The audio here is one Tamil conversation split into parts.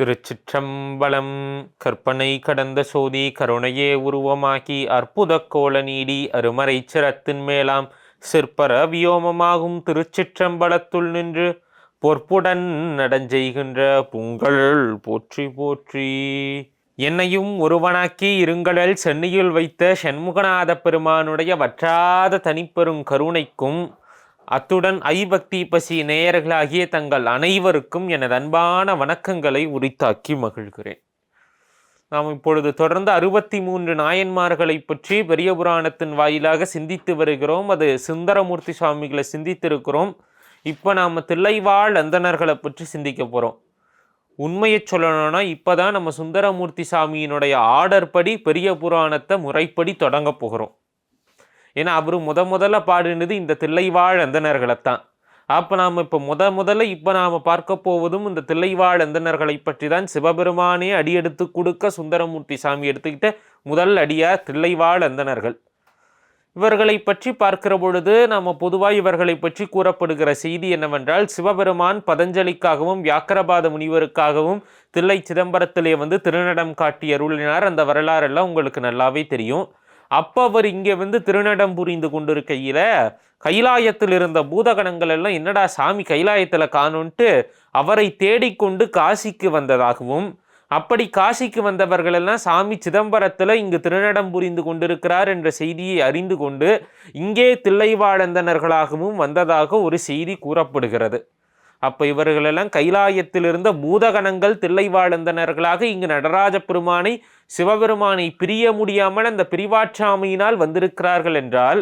திருச்சிற்றம்பலம். கற்பனை கடந்த சோதி கருணையே உருவமாக்கி அற்புத கோல நீடி அருமறை சிரத்தின் மேலாம் சிற்பர வியோமமாகும் திருச்சிற்றம்பலத்துள் நின்று பொற்புடன் நடஞ்செய்கின்ற புங்கள் போற்றி போற்றி. என்னையும் ஒருவனாக்கி இருங்கடல் சென்னையில் வைத்த சண்முகநாத பெருமானுடைய வற்றாத தனிப்பெரும் கருணைக்கும் அத்துடன் ஐபக்தி பசி நேயர்களாகிய தங்கள் அனைவருக்கும் எனது அன்பான வணக்கங்களை உரித்தாக்கி மகிழ்கிறேன். நாம் இப்பொழுது தொடர்ந்து அறுபத்தி மூன்று நாயன்மார்களை பற்றி பெரிய புராணத்தின் வாயிலாக சிந்தித்து வருகிறோம். அது சுந்தரமூர்த்தி சுவாமிகளை சிந்தித்திருக்கிறோம். இப்போ நாம் தில்லைவாழ் அந்தனர்களை பற்றி சிந்திக்க போகிறோம் உண்மையை சொல்லணும்னா இப்போ தான் நம்ம சுந்தரமூர்த்தி சாமியினுடைய ஆர்டர் படி பெரிய புராணத்தை முறைப்படி தொடங்க போகிறோம். ஏன்னா அவர் முத முதல்ல பாடினது இந்த தில்லைவாழ் அந்தனர்களை தான் அப்போ நாம் இப்போ முத முதல்ல இப்போ நாம் பார்க்க போவதும் இந்த தில்லைவாழ் அந்தனர்களை பற்றி தான் சிவபெருமானே அடியெடுத்து கொடுக்க சுந்தரமூர்த்தி சாமி எடுத்துக்கிட்ட முதல் அடியார் தில்லைவாழ் அந்தனர்கள் இவர்களை பற்றி பார்க்கிற பொழுது நம்ம பொதுவாக இவர்களை பற்றி கூறப்படுகிற செய்தி என்னவென்றால் சிவபெருமான் பதஞ்சலிக்காகவும் வியாக்கரபாத முனிவருக்காகவும் தில்லை சிதம்பரத்திலே வந்து திருநடம் காட்டி அருளினார். அந்த வரலாறெல்லாம் உங்களுக்கு நல்லாவே தெரியும். அப்போ அவர் இங்கே வந்து திருநடம் புரிந்து கொண்டிருக்கையில் கைலாயத்தில் இருந்த பூதகணங்கள் எல்லாம் என்னடா சாமி கைலாயத்தில் காணுன்ட்டு அவரை தேடிக்கொண்டு காசிக்கு வந்ததாகவும் அப்படி காசிக்கு வந்தவர்கள் எல்லாம் சாமி சிதம்பரத்தில் இங்கு திருநடம் புரிந்து கொண்டிருக்கிறார் என்ற செய்தியை அறிந்து கொண்டு இங்கே தில்லைவாழந்தனர்களாகவும் வந்ததாக ஒரு செய்தி கூறப்படுகிறது. அப்போ இவர்களெல்லாம் கைலாயத்தில் இருந்த பூதகணங்கள் தில்லைவாழந்தனர்களாக இங்கு நடராஜ பெருமானை சிவபெருமானை பிரிய முடியாமல் அந்த பிரிவாற்றாமையினால் வந்திருக்கிறார்கள் என்றால்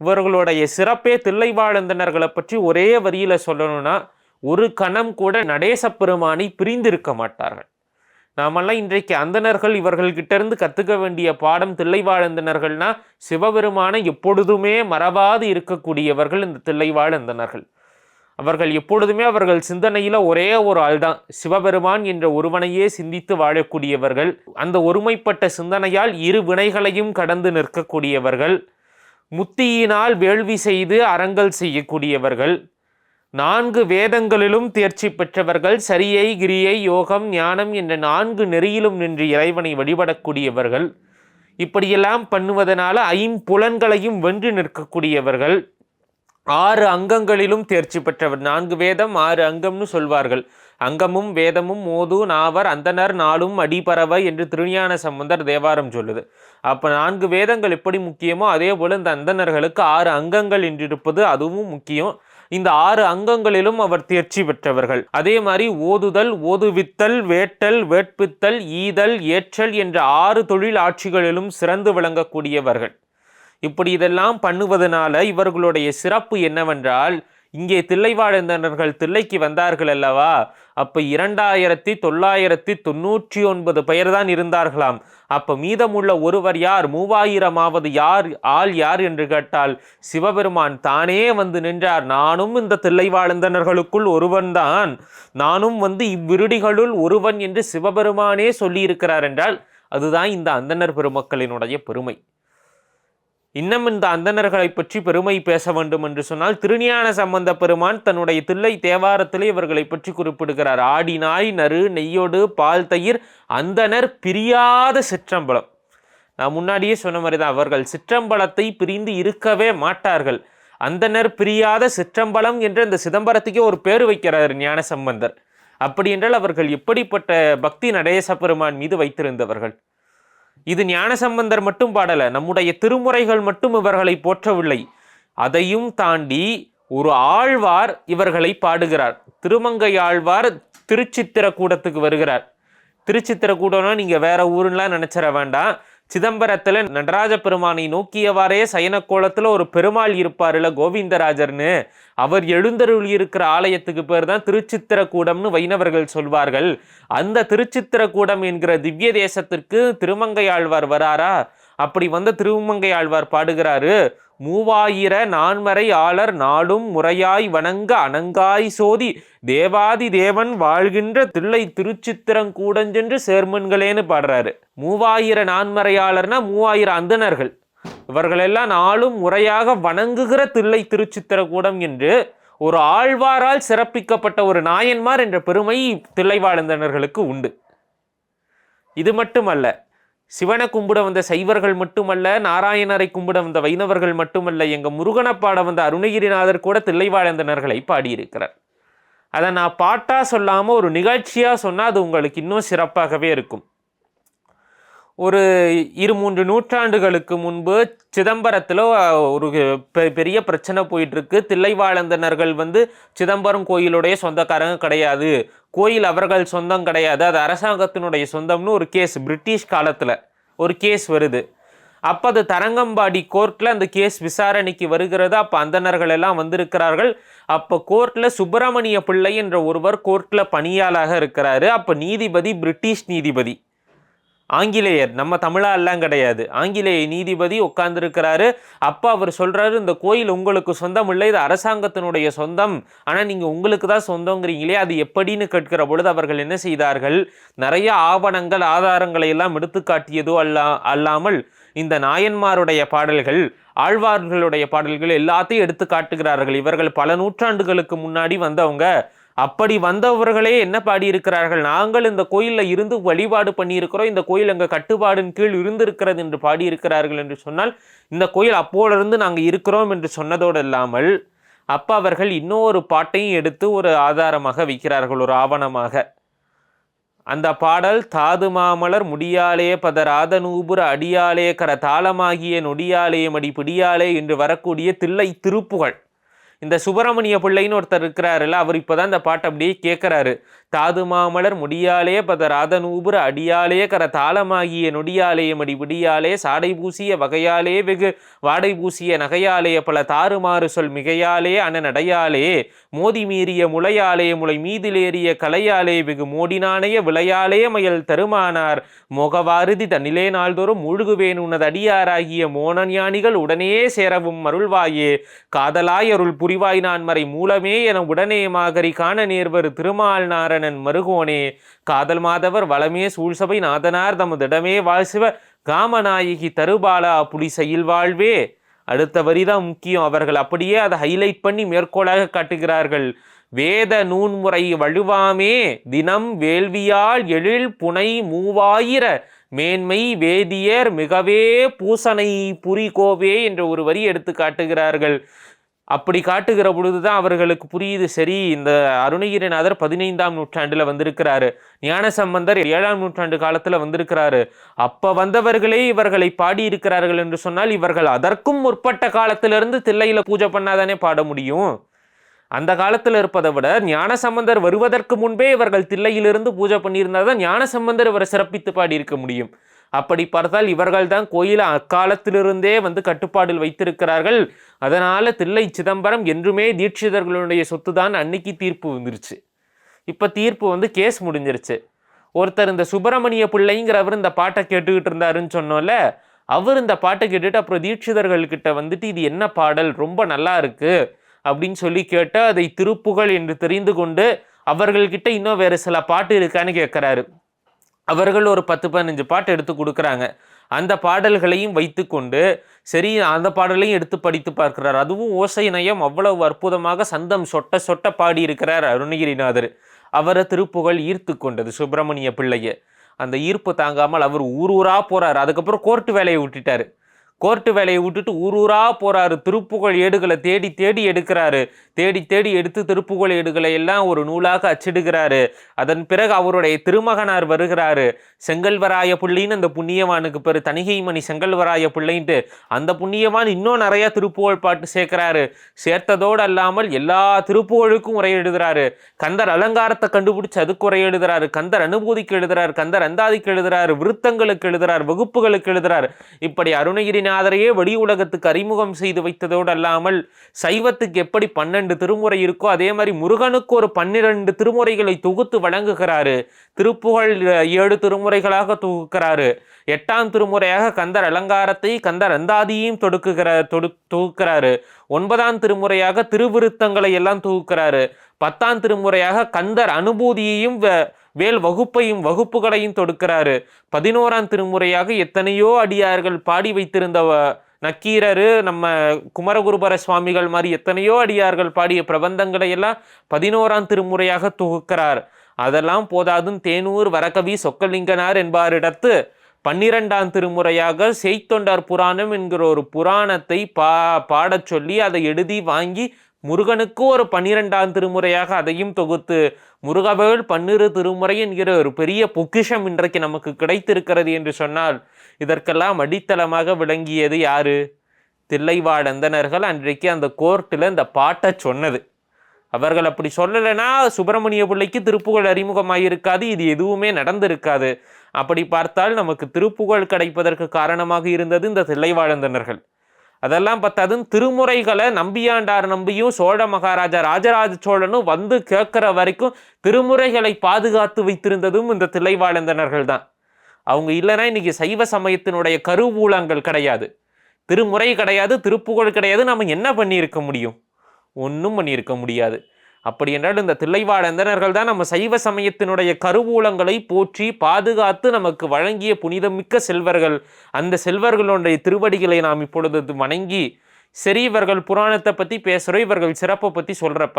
இவர்களுடைய சிறப்பே தில்லைவாழந்தனர்களை பற்றி ஒரே வரியில சொல்லணும்னா ஒரு கணம் கூட நடேச பெருமானை பிரிந்திருக்க மாட்டார்கள். நாமெல்லாம் இன்றைக்கு அந்தணர்கள் இவர்கள்கிட்டருந்து கற்றுக்க வேண்டிய பாடம் தில்லைவாழந்தனர்கள்னா சிவபெருமானை எப்பொழுதுமே மறவாது இருக்கக்கூடியவர்கள் இந்த தில்லைவாழந்தனர்கள். அவர்கள் எப்பொழுதுமே அவர்கள் சிந்தனையில் ஒரே ஒரு ஆள் தான் சிவபெருமான் என்ற ஒருவனையே சிந்தித்து வாழக்கூடியவர்கள் அந்த ஒருமைப்பட்ட சிந்தனையால் இரு வினைகளையும் கடந்து நிற்கக்கூடியவர்கள் முத்தியினால் வேள்வி செய்து அறங்கள் செய்யக்கூடியவர்கள் நான்கு வேதங்களிலும் தேர்ச்சி பெற்றவர்கள் சரியை கிரியை யோகம் ஞானம் என்ற நான்கு நெறியிலும் நின்று இறைவனை வழிபடக்கூடியவர்கள் இப்படியெல்லாம் பண்ணுவதனால ஐம்புலன்களையும் வென்று நிற்கக்கூடியவர்கள் ஆறு அங்கங்களிலும் தேர்ச்சி பெற்றவர். நான்கு வேதம் ஆறு அங்கம்னு சொல்வார்கள். அங்கமும் வேதமும் மோது நாவர் அந்தனர் நாளும் அடிபறவை என்று திருஞான சம்பந்தர் தேவாரம் சொல்லுது. அப்போ நான்கு வேதங்கள் எப்படி முக்கியமோ அதே போல் இந்த அந்தணர்களுக்கு ஆறு அங்கங்கள் என்றிருப்பது அதுவும் முக்கியம். இந்த ஆறு அங்கங்களிலும் அவர் தேர்ச்சி பெற்றவர்கள். அதே மாதிரி ஓதுதல் ஓதுவித்தல் வேட்டல் வேட்பித்தல் ஈதல் ஏற்றல் என்ற ஆறு தொழில் ஆட்சிகளிலும் சிறந்து விளங்கக்கூடியவர்கள். இப்படி இதெல்லாம் பண்ணுவதனால இவர்களுடைய சிறப்பு என்னவென்றால் இங்கே தில்லைவாழ்ந்தனர்கள் தில்லைக்கு வந்தார்கள் அல்லவா? அப்போ இரண்டாயிரத்தி தொள்ளாயிரத்தி தொண்ணூற்றி ஒன்பது பெயர் தான் இருந்தார்களாம். அப்போ மீதமுள்ள ஒருவர் யார்? மூவாயிரமாவது யார் ஆள் யார் என்று கேட்டால் சிவபெருமான் தானே வந்து நின்றார். நானும் இந்த தில்லைவாழ்ந்தனர்களுக்குள் ஒருவன்தான். நானும் வந்து இவ்விருடிகளுள் ஒருவன் என்று சிவபெருமானே சொல்லியிருக்கிறார் என்றால் அதுதான் இந்த அந்தனர் பெருமக்களினுடைய பெருமை. இன்னும் இந்த அந்தணர்களை பற்றி பெருமை பேச வேண்டும் என்று சொன்னால் திருஞான சம்பந்த பெருமான் தன்னுடைய தில்லை தேவாரத்திலே இவர்களை பற்றி குறிப்பிடுகிறார். ஆடினாய் நறு நெய்யோடு பால் தயிர் அந்தணர் பிரியாத சிற்றம்பலம். நான் முன்னாடியே சொன்ன மாதிரி தான் அவர்கள் சிற்றம்பலத்தை பிரிந்து இருக்கவே மாட்டார்கள். அந்தணர் பிரியாத சிற்றம்பலம் என்ற இந்த சிதம்பரத்துக்கே ஒரு பேர் வைக்கிறார் ஞான சம்பந்தர். அப்படி என்றால் அவர்கள் எப்படிப்பட்ட பக்தி நடேச பெருமான் மீது வைத்திருந்தவர்கள்? இது ஞானசம்பந்தர் மட்டும் பாடலை நம்முடைய திருமுறைகள் மட்டும் இவர்களை போற்றவில்லை. அதையும் தாண்டி ஒரு ஆழ்வார் இவர்களை பாடுகிறார். திருமங்கை ஆழ்வார் திருச்சித்திரக்கூடத்துக்கு வருகிறார். திருச்சித்திரக்கூடம்னா நீங்கள் வேற ஊருன்னெலாம் நினச்சிட வேண்டாம். சிதம்பரத்தில் நடராஜ பெருமானை நோக்கியவாறே சயன ஒரு பெருமாள் இருப்பார்ல கோவிந்தராஜர்னு. அவர் எழுந்தருள் இருக்கிற ஆலயத்துக்கு பேர் தான் திருச்சித்திரக்கூடம்னு வைணவர்கள் சொல்வார்கள். அந்த திருச்சித்திரக்கூடம் என்கிற திவ்ய தேசத்திற்கு திருமங்கையாழ்வார் வராரா? அப்படி வந்த திருமங்கையாழ்வார் பாடுகிறாரு. மூவாயிர நான்மறை ஆளர் நாளும் முறையாய் வணங்க அணங்காய் சோதி தேவாதி தேவன் வாழ்கின்ற தில்லை திருச்சித்திரங்கூடஞ்சென்று சேர்மன்களேன்னு பாடுறாரு. மூவாயிர நான்மறையாளர்னா மூவாயிரம் அந்தணர்கள். இவர்களெல்லாம் நாளும் முறையாக வணங்குகிற தில்லை திருச்சித்திரக்கூடம் என்று ஒரு ஆழ்வாரால் சிறப்பிக்கப்பட்ட ஒரு நாயன்மார் என்ற பெருமை தில்லைவாழ்ந்தனர்களுக்கு உண்டு. இது மட்டுமல்ல சிவனை கும்பிட வந்த சைவர்கள் மட்டுமல்ல நாராயணரை கும்பிட வந்த வைணவர்கள் மட்டுமல்ல எங்கள் முருகனை பாட வந்த அருணகிரிநாதர் கூட தில்லைவாழந்தனர்களை பாடியிருக்கிறார். அதை நான் பாட்டாக சொல்லாமல் ஒரு நிகழ்ச்சியாக சொன்னால் அது உங்களுக்கு இன்னும் சிறப்பாகவே இருக்கும். ஒரு இரு மூன்று நூற்றாண்டுகளுக்கு முன்பு சிதம்பரத்தில் ஒரு பெ- பெரிய பிரச்சனை போயிட்டுருக்கு தில்லைவாழந்தனர்கள் வந்து சிதம்பரம் கோயிலுடைய சொந்தக்காரங்க கிடையாது. கோயில் அவர்கள் சொந்தம் கிடையாது. அது அரசாங்கத்தினுடைய சொந்தம்னு ஒரு கேஸ் பிரிட்டிஷ் காலத்தில் ஒரு கேஸ் வருது. அப்போ அது தரங்கம்பாடி கோர்ட்டில் அந்த கேஸ் விசாரணைக்கு வருகிறது. அப்போ அந்தணர்கள் எல்லாம் வந்திருக்கிறார்கள். அப்போ கோர்ட்டில் சுப்பிரமணிய பிள்ளை என்ற ஒருவர் கோர்ட்டில் பணியாளாக இருக்கிறாரு. அப்போ நீதிபதி பிரிட்டிஷ் நீதிபதி. ஆங்கிலேயர் நம்ம தமிழாலாம் கிடையாது. ஆங்கிலேய நீதிபதி உட்கார்ந்துருக்கிறாரு. அப்போ அவர் சொல்கிறாரு இந்த கோயில் உங்களுக்கு சொந்தம் இல்லை இது அரசாங்கத்தினுடைய சொந்தம். ஆனால் நீங்கள் உங்களுக்கு தான் சொந்தங்கிறீங்களே அது எப்படின்னு கேட்கிற பொழுது அவர்கள் என்ன செய்தார்கள்? நிறைய ஆவணங்கள் ஆதாரங்களை எல்லாம் எடுத்து காட்டியதோ அல்லா அல்லாமல் இந்த நாயன்மாருடைய பாடல்கள் ஆழ்வார்களுடைய பாடல்கள் எல்லாத்தையும் எடுத்து காட்டுகிறார்கள். இவர்கள் பல நூற்றாண்டுகளுக்கு முன்னாடி வந்தவங்க. அப்படி வந்தவர்களே என்ன பாடியிருக்கிறார்கள்? நாங்கள் இந்த கோயிலில் இருந்து வழிபாடு பண்ணியிருக்கிறோம். இந்த கோயில் எங்கள் கட்டுப்பாடின் கீழ் இருந்திருக்கிறது என்று பாடியிருக்கிறார்கள் என்று சொன்னால் இந்த கோயில் அப்போலிருந்து நாங்கள் இருக்கிறோம் என்று சொன்னதோடு இல்லாமல் அப்போ அவர்கள் இன்னொரு பாட்டையும் எடுத்து ஒரு ஆதாரமாக வைக்கிறார்கள் ஒரு ஆவணமாக. அந்த பாடல் தாது மாமலர் முடியாலே பதராத நூபுர அடியாலே கர தாளமாகிய நொடியாலே மடி பிடியாலே என்று வரக்கூடிய தில்லை திருப்புகழ் இந்த சுப்பிரமணிய பிள்ளைன்னு ஒருத்தர் இருக்கிறாருல்ல அவர் இப்போதான் இந்த பாட்டை அப்படியே கேட்குறாரு தாது மாமலர் முடியாலே பத ராதனூபுர அடியாலே கர தாளமாகிய நொடியாலே மடி விடியாலே சாடை பூசிய வகையாலே வெகு வாடை பூசிய நகையாலே பல தாறுமாறு சொல் மிகையாலே அன நடையாலே மோதி மீறிய முளையாலே முளை மீதிலேறிய கலையாலே வெகு மோடினானைய விளையாலே மயல் தருமானார். முகவாருதி தன்னிலே நாள்தோறும் மூழ்குவேன் உனது அடியாராகிய மோனஞானிகள் உடனே சேரவும் அருள்வாயே காதலாய் அருள் புரிவாய் நான் மறை மூலமே என உடனே மாகரி காண நேர்வர் திருமால் நாரணன் மருகோனே காதல் மாதவர் வளமே சூழ்சபை நாதனார் தமதிடமே வாழ்சிவ காமநாயகி தருபாலா புலிசையில் வாழ்வே. அடுத்த வரிதான் முக்கியம். அவர்கள் அப்படியே அதை ஹைலைட் பண்ணி மேற்கோளாக காட்டுகிறார்கள். வேத நூன்முறை வழுவாமே தினம் வேள்வியால் எழில் புனை மூவாயிர மேன்மை வேதியர் மிகவே பூசனை புரிகோவே என்ற ஒரு வரி எடுத்து காட்டுகிறார்கள். அப்படி காட்டுகிற பொழுதுதான் அவர்களுக்கு புரியுது சரி இந்த அருணகிரிநாதர் பதினைந்தாம் நூற்றாண்டில் வந்திருக்கிறாரு. ஞானசம்பந்தர் ஏழாம் நூற்றாண்டு காலத்தில் வந்திருக்கிறாரு. அப்போ வந்தவர்களே இவர்களை பாடியிருக்கிறார்கள் என்று சொன்னால் இவர்கள் அதற்கும் முற்பட்ட காலத்திலிருந்து தில்லையில் பூஜை பண்ணாதானே பாட முடியும்? அந்த காலத்தில் இருப்பதை விட ஞானசம்பந்தர் வருவதற்கு முன்பே இவர்கள் தில்லையிலிருந்து பூஜை பண்ணியிருந்தால் தான் ஞானசம்பந்தர் இவரை சிறப்பித்து பாடியிருக்க முடியும். அப்படி பார்த்தால் இவர்கள் தான் கோயிலை அக்காலத்திலிருந்தே வந்து கட்டுப்பாடில் வைத்திருக்கிறார்கள். அதனால் தில்லை சிதம்பரம் என்றுமே தீட்சிதர்களுடைய சொத்து தான் அன்னைக்கு தீர்ப்பு வந்துருச்சு. இப்போ தீர்ப்பு வந்து கேஸ் முடிஞ்சிருச்சு. ஒருத்தர் இந்த சுப்பிரமணிய பிள்ளைங்கிறவர் இந்த பாட்டை கேட்டுக்கிட்டு இருந்தாருன்னு சொன்னோம்ல அவர் இந்த பாட்டை கேட்டுட்டு அப்புறம் தீட்சிதர்கள்கிட்ட வந்துட்டு இது என்ன பாடல்? ரொம்ப நல்லா இருக்கு. அப்படின்னு சொல்லி கேட்டு அதை திருப்புகழ் என்று தெரிந்து கொண்டு அவர்கள்கிட்ட இன்னும் வேறு சில பாட்டு இருக்கான்னு கேட்குறாரு அவர்கள் ஒரு பத்து பதினஞ்சு பாட்டு எடுத்து கொடுக்குறாங்க. அந்த பாடல்களையும் வைத்துக்கொண்டு சரி அந்த பாடலையும் எடுத்து படித்து பார்க்கிறார். அதுவும் ஓசை நயம் அவ்வளவு அற்புதமாக சந்தம் சொட்ட சொட்ட பாடியிருக்கிறார் அருணகிரிநாதர். அவரை திருப்புகழ் ஈர்த்து கொண்டது சுப்பிரமணிய பிள்ளைய. அந்த ஈர்ப்பு தாங்காமல் அவர் ஊர் ஊராக போகிறார் அதுக்கப்புறம் கோர்ட்டு வேலையை விட்டுட்டார். கோர்ட்டு வேலையை விட்டுட்டு ஊர் ஊராக போகிறாரு திருப்புகழ் ஏடுகளை தேடி தேடி எடுக்கிறாரு. தேடி தேடி எடுத்து திருப்புகழ் ஏடுகளை எல்லாம் ஒரு நூலாக அச்சிடுகிறாரு. அதன் பிறகு அவருடைய திருமகனார் வருகிறாரு. செங்கல்வராய பிள்ளைன்னு அந்த புண்ணியவானுக்கு பேரு. தணிகைமணி செங்கல்வராய பிள்ளைன்ட்டு அந்த புண்ணியவான் இன்னும் நிறையா திருப்புகழ் பாட்டு சேர்க்கிறாரு. சேர்த்ததோடு அல்லாமல் எல்லா திருப்புகழுக்கும் உரை கந்தர் அலங்காரத்தை கண்டுபிடிச்சு அதுக்கு உரை எழுதுறாரு. கந்தர் அனுபூதிக்கு எழுதுறாரு. கந்தர் அந்தாதிக்கு எழுதுறாரு. விருத்தங்களுக்கு எழுதுறார். வகுப்புகளுக்கு எழுதுறார். இப்படி சாமிநாதரையே வெளி உலகத்துக்கு அறிமுகம் செய்து வைத்ததோடு அல்லாமல் சைவத்துக்கு எப்படி பன்னெண்டு திருமுறை இருக்கோ அதே மாதிரி முருகனுக்கு ஒரு பன்னிரண்டு திருமுறைகளை தொகுத்து வழங்குகிறாரு. திருப்புகழ் ஏழு திருமுறைகளாக தொகுக்கிறாரு. எட்டாம் திருமுறையாக கந்தர் அலங்காரத்தை கந்தர் அந்தாதியையும் தொடுக்குகிற தொடு தொகுக்கிறாரு. ஒன்பதாம் திருமுறையாக திருவிருத்தங்களை எல்லாம் தொகுக்கிறாரு. பத்தாம் திருமுறையாக கந்தர் அனுபூதியையும் வேல் வகுப்பையும் வகுப்புகளையும் தொடுக்கிறாரு. பதினோராம் திருமுறையாக எத்தனையோ அடியார்கள் பாடி வைத்திருந்த வ- நம்ம குமரகுருபர சுவாமிகள் மாதிரி எத்தனையோ அடியார்கள் பாடிய பிரபந்தங்களை எல்லாம் பதினோராம் திருமுறையாக தொகுக்கிறார். அதெல்லாம் போதாதும் தேனூர் வரகவி சொக்கலிங்கனார் என்பாரிடத்து பன்னிரெண்டாம் திருமுறையாக செய்தொண்டார் புராணம் என்கிற ஒரு புராணத்தை பா பாடச் சொல்லி அதை எழுதி வாங்கி முருகனுக்கு ஒரு பன்னிரெண்டாம் திருமுறையாக அதையும் தொகுத்து முருகவேள் பன்னிரு திருமுறை என்கிற ஒரு பெரிய பொக்கிஷம் இன்றைக்கு நமக்கு கிடைத்திருக்கிறது என்று சொன்னால் இதற்கெல்லாம் அடித்தளமாக விளங்கியது யாரு? தில்லைவாழந்தனர்கள் அன்றைக்கு அந்த கோர்ட்டில் இந்த பாட்டை சொன்னது. அவர்கள் அப்படி சொல்லலைன்னா சுப்பிரமணிய பிள்ளைக்கு திருப்புகழ் அறிமுகமாயிருக்காது இது எதுவுமே நடந்திருக்காது. அப்படி பார்த்தால் நமக்கு திருப்புகழ் கிடைப்பதற்கு காரணமாக இருந்தது இந்த தில்லைவாழந்தனர்கள் அதெல்லாம் பார்த்தாதும் திருமுறைகளை நம்பியாண்டார் நம்பியும் சோழ மகாராஜா ராஜராஜ சோழனும் வந்து கேட்குற வரைக்கும் திருமுறைகளை பாதுகாத்து வைத்திருந்ததும் இந்த தில்லைவாழந்தனர்கள் தான். அவங்க இல்லைன்னா இன்னைக்கு சைவ சமயத்தினுடைய கருவூலங்கள் கிடையாது. திருமுறை கிடையாது திருப்புகழ் கிடையாது. நம்ம என்ன பண்ணியிருக்க முடியும்? ஒன்றும் பண்ணியிருக்க முடியாது. அப்படி என்றால் இந்த தில்லைவாழந்தனர்கள் தான் நம்ம சைவ சமயத்தினுடைய கருவூலங்களை போற்றி பாதுகாத்து நமக்கு வழங்கிய புனிதமிக்க செல்வர்கள். அந்த செல்வர்களுடைய திருவடிகளை நாம் இப்பொழுது வணங்கி சரி இவர்கள் புராணத்தை பற்றி பேசுகிறோம் இவர்கள் சிறப்பை பற்றி சொல்கிறப்ப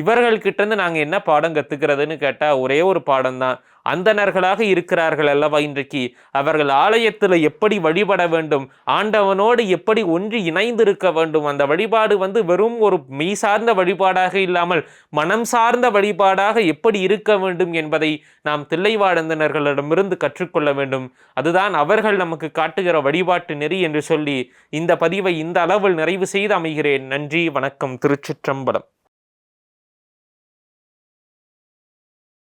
இவர்கள்கிட்டருந்து நாங்கள் என்ன பாடம் கற்றுக்கிறதுன்னு கேட்டால் ஒரே ஒரு பாடம் தான் அந்தணர்களாக இருக்கிறார்கள் அல்லவா இன்றைக்கு? அவர்கள் ஆலயத்தில் எப்படி வழிபட வேண்டும்? ஆண்டவனோடு எப்படி ஒன்றி இணைந்திருக்க வேண்டும்? அந்த வழிபாடு வந்து வெறும் ஒரு மெய் சார்ந்த வழிபாடாக இல்லாமல் மனம் சார்ந்த வழிபாடாக எப்படி இருக்க வேண்டும் என்பதை நாம் தில்லைவாழந்தனர்களிடமிருந்து கற்றுக்கொள்ள வேண்டும். அதுதான் அவர்கள் நமக்கு காட்டுகிற வழிபாட்டு நெறி என்று சொல்லி இந்த பதிவை இந்த அளவில் நிறைவு செய்து அமைகிறேன். நன்றி வணக்கம் திருச்சிற்றம்பலம்.